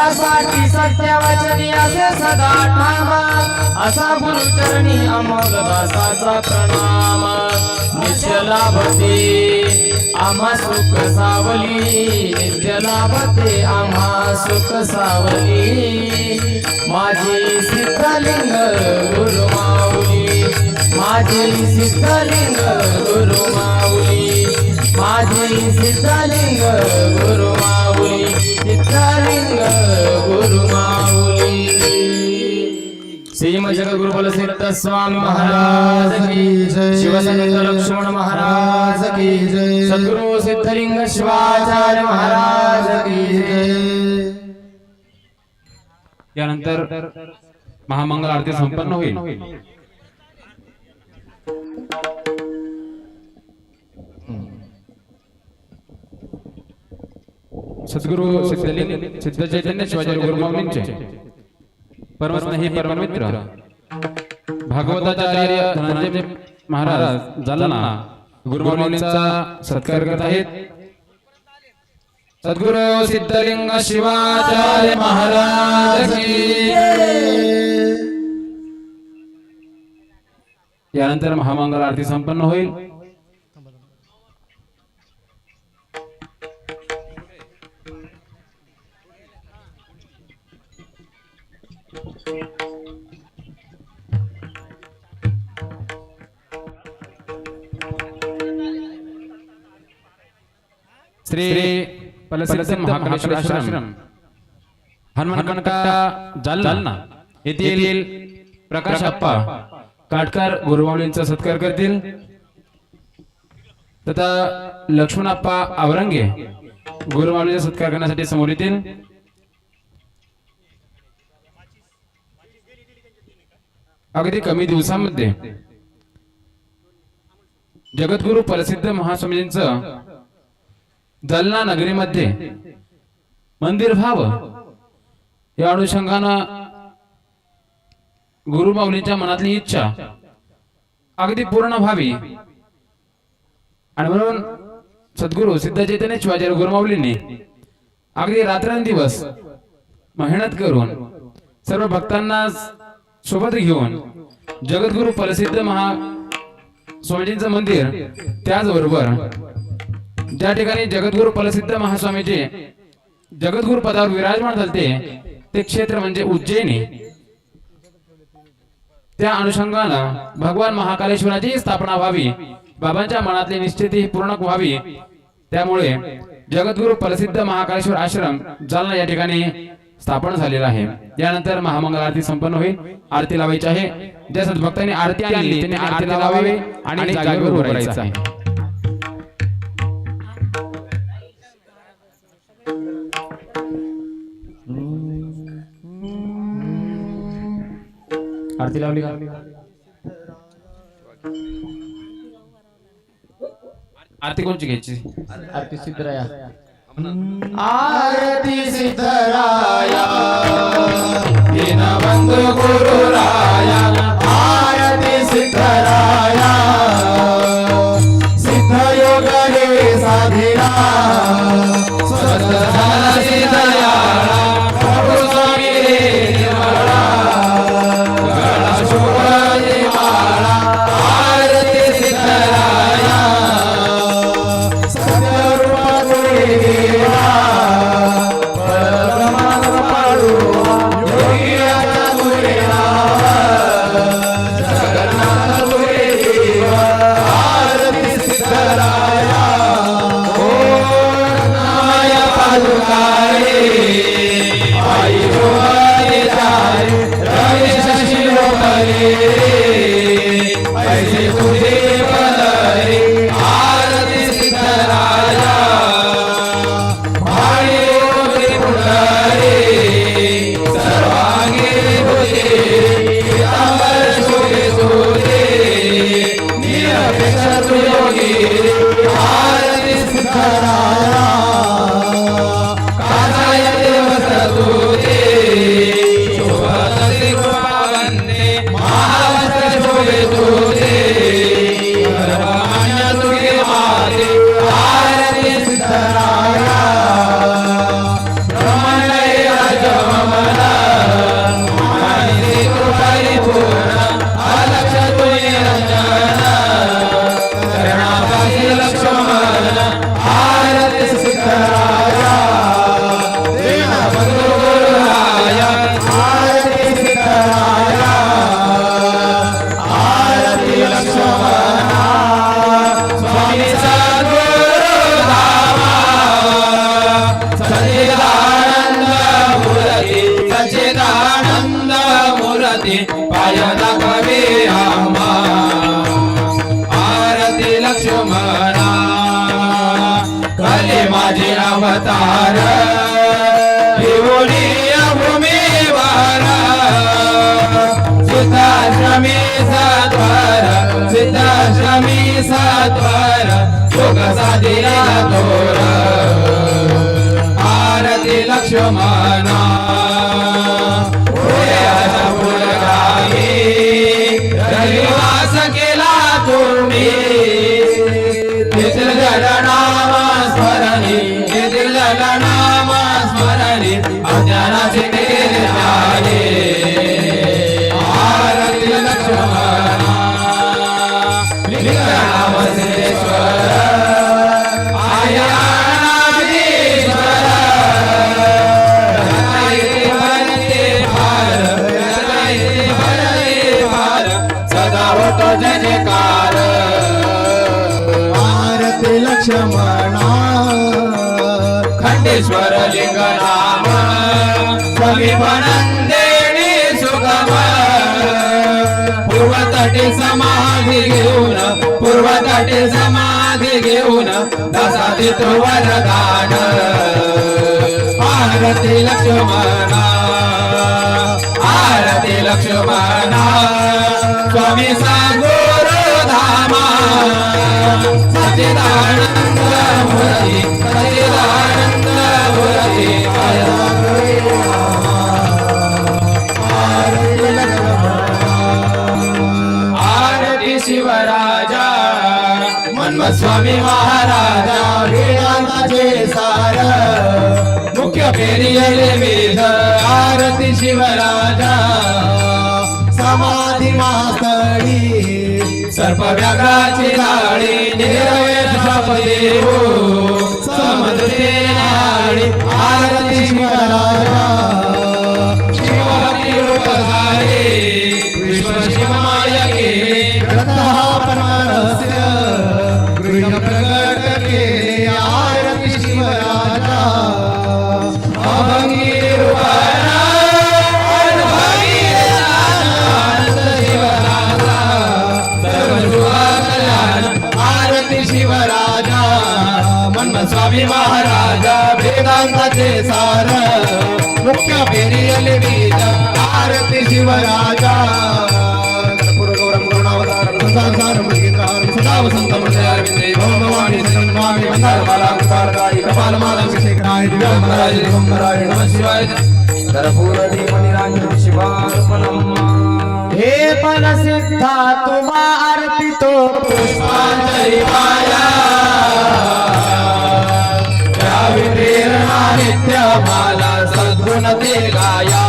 मनासाठी सत्य वचनी असे सदा ठामा. असा गुरुचरणी अमोल दासाचा प्रणाम. नित्य आम्हा सुख सावली. निर्जलाभते आम्हा सुख सावली. माझी सिद्धलिंग गुरुमाऊली माझी सिद्धलिंग गुरुमाऊली माझी सिद्धलिंग गुरु माऊली सिद्धलिंग गुरु माऊली श्रीम जगद्गुरु बलसिद्ध स्वामी महाराज की जय शिवसंत लक्ष्मण महाराज की जय सद्गुरु सिद्धलिंग शिवाचार्य महाराज की जय. यानंतर महामंगल आरती संपन्न होईल. सद्गुरु सिद्धलिंग सिद्ध चैतन्य शिवाजी गुरुमाऊलींचे. परमस्नेही परममित्र. भागवताचार्य धनंजय महाराज जालना. गुरुमाऊलींचा सत्कार करत आहेत. सद्गुरु सिद्धलिंग शिवाचार्य महाराज यानंतर महामंगल आरती संपन्न होईल. श्री पलसिद्ध महाकालेश्वर आश्रम हनुमानकणका जालना. येथील प्रकाश अप्पा काटकर गुरुवाऊलींचा सत्कार करतील. तथा लक्ष्मणप्पा आवरंगे गुरुवाऊलीचा सत्कार करण्यासाठी समोर येतील. अगदी कमी दिवसांमध्ये जगद्गुरु प्रसिद्ध महास्वामींचं दलना नगरीमध्ये मंदिर व्हावं. या अनुषंगानं गुरुमाऊलींच्या मनातली इच्छा अगदी पूर्ण व्हावी. आणि म्हणून सद्गुरु सिद्ध चैतन्य शिवाजी गुरुमाऊलींनी अगदी रात्रंदिवस मेहनत करून सर्व भक्तांना सोबत घेऊन जगद्गुरु प्रसिद्ध महा स्वामीजींचं मंदिर त्याचबरोबर ज्या ठिकाणी जगद्गुरु प्रसिद्ध महास्वामीचे जगद्गुरु पदावर विराजमान झालते ते क्षेत्र म्हणजे उज्जैनी त्या अनुषंगानं भगवान महाकालेश्वराची स्थापना व्हावी बाबांच्या मनातली निश्चिती पूर्ण व्हावी. त्यामुळे जगद्गुरु प्रसिद्ध महाकालेश्वर आश्रम जालना या ठिकाणी स्थापन झालेला आहे. यानंतर महामंगल आरती संपन्न होईल. आरती लावायची आहे. ज्या सद्भक्तांनी आरती आणली त्यांनी आरती लावावी आणि जागेवर उभं राहायचं आहे. आरती लावली का? आरती कोणची घ्यायची? आरती सिद्धराया. आरती सिद्धराया. अवतार येऊनी भूमीवर सीताश्रमी सत्वर सीताश्रमी सत्वर सुख तोर आरती लक्ष्मणा फुलाचा केला तुम्ही. सदा होतो जय जयकार. आरती लक्ष्मणा. खंडेश्वर लिंग नाम. समीपनंदेणी सुगम. पूर्वतटे समाधी घेऊन पूर्वतटे समाधी घेऊन दसादी तो वरदान आरती लक्ष्मणा. स्वामीचा गोरधामा सचिदानंद मुरली सचिदानंद मुरली आरती शिवराजा मन्म स्वामी महाराजा वेदांताचे सार. मुख्य फेरियले वेद आरती शिवराजा. समा मास्तळी सर्प व्याघ्राची लाळी निरवय देऊ समुद्रे नाळी आरती शिवराजा विश्व शिवमाय केले ग्रंथापनस्य गृह प्रकट स्वामी महाराजा वेदांताचे सार. मुख्य फेरियले बीज आरती शिवराजा. कर्पूरगौरं करुणावतारं हे पण सिद्धा तुम्हा अर्पितो पुष्पांजली मला सद्गुण ते गाया.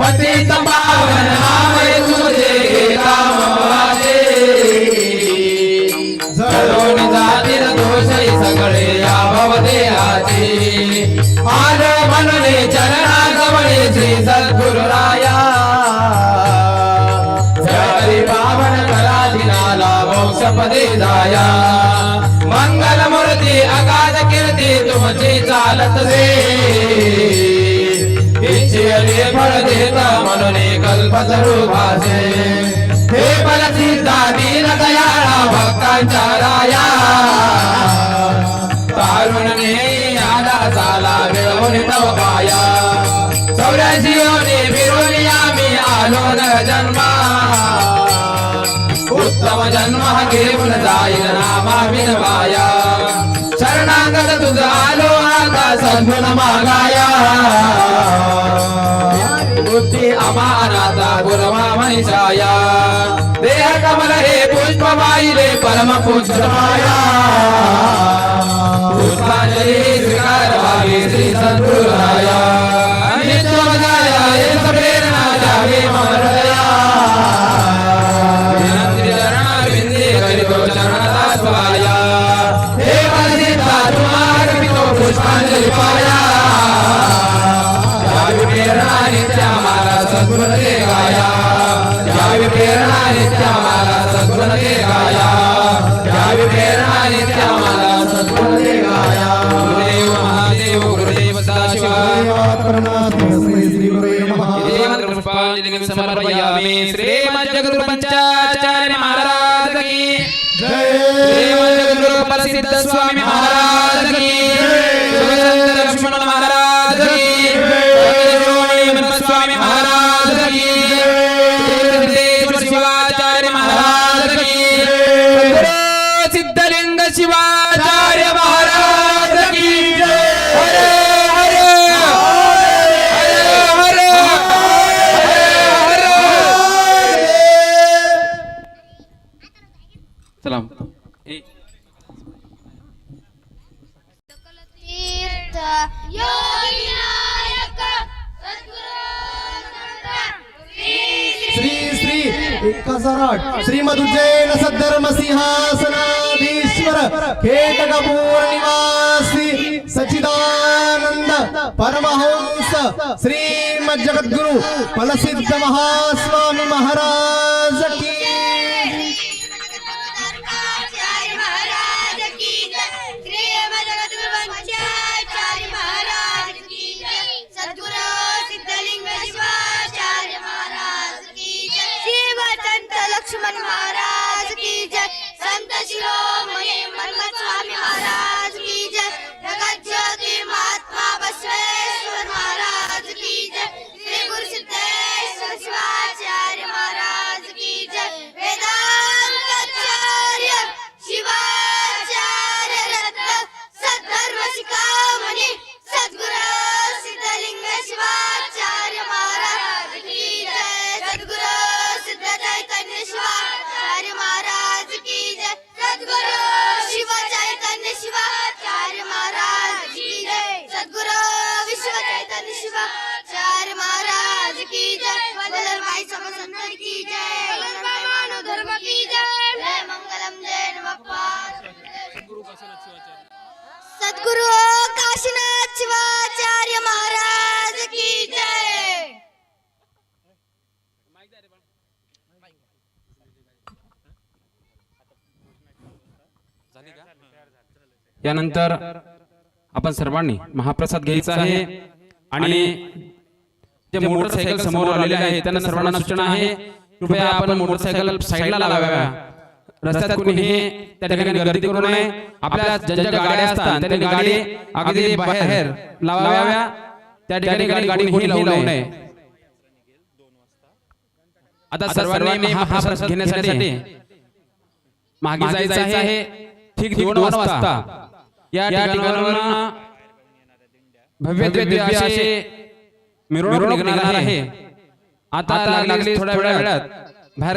पतित पावन नाम तुझे राम वाजे जळून जातील दोषे सगळे याभव देहाचे. आल म्हणले चरणा गवळे श्री सद्गुरु राया जय पावन करा दिनाला मोक्षपदे जाया. कीर्ती चालत दे. इच्छेले फळ देता म्हणून कल्पतरू भासे हे फल सिद्धा दीन दयाळा भक्तांच्या राया. तारुण आला चाला मिळवून तव पाया. चौऱ्याशी योनी फिरून आम्ही आलो न जन्मा. उत्तम जन्म घेऊन जाईल नामा विनवाया शरणागत तुझा सद्गुण मागाया. बुद्धी अमानाता गुरवा महिषाया देह कमल हे पुष्प वाहिले परम पुष्पमाया पुष्पांजली स्वीकार श्री सद्गुरुराया नित्य बजाया प्रेरणा पुष्पांजली पाया यावी प्रेरणा सद्गुण गाया प्रेरणा सद्गुण गाया प्रेरणा सद्गुण गाया गुरुदेव महादेव गुरुदेव श्री जगद्गुरु पंचाचार्य महाराज की जय जगद्गुरु प्रसिद्ध स्वामी महाराज की ದುಜೇನ ಸದ್ಧರ್ಮ ಸಿಂಹಾಸನಾಧೀಶ್ವರ ಕೇಟಕ ಪೂರ್ಣಿವಾಸಿ ಸಚಿದಾನಂದ ಪರಮಹಂಸ ಶ್ರೀಮಜ್ಜಗದ್ಗುರು ಫಲಸಿದ್ಧ ಮಹಾಸ್ವಾಮಿ ಮಹಾರಾಜ. सद्गुरु काशीनाथ शिवाचार्य महाराज की जय। यानंतर आपण सर्वांनी महाप्रसाद घ्यायचा आहे आणि जे मोटरसायकल समोर आलेले आहे त्यांना सर्वांना सूचना आहे. कृपया आपण मोटरसायकल साईडला लावाव्या. रस्त्यात कुणीही त्या ठिकाणी गर्दी करू नये. आपल्या ज्या गाड्या असतात त्यांनी गाडी अगदी बाहेर लावाव्या त्या ठिकाणी गाडी गाडी लावू नये. आता सर्वांनी महाप्रसाद घेण्यासाठी मागे जायचं आहे. ठीक दोन वाजता. या ठिकाणावरून भव्य दिव्य असे मिरवणूक निघणार आहे. आता लागली थोड्या वेळात. बाहेर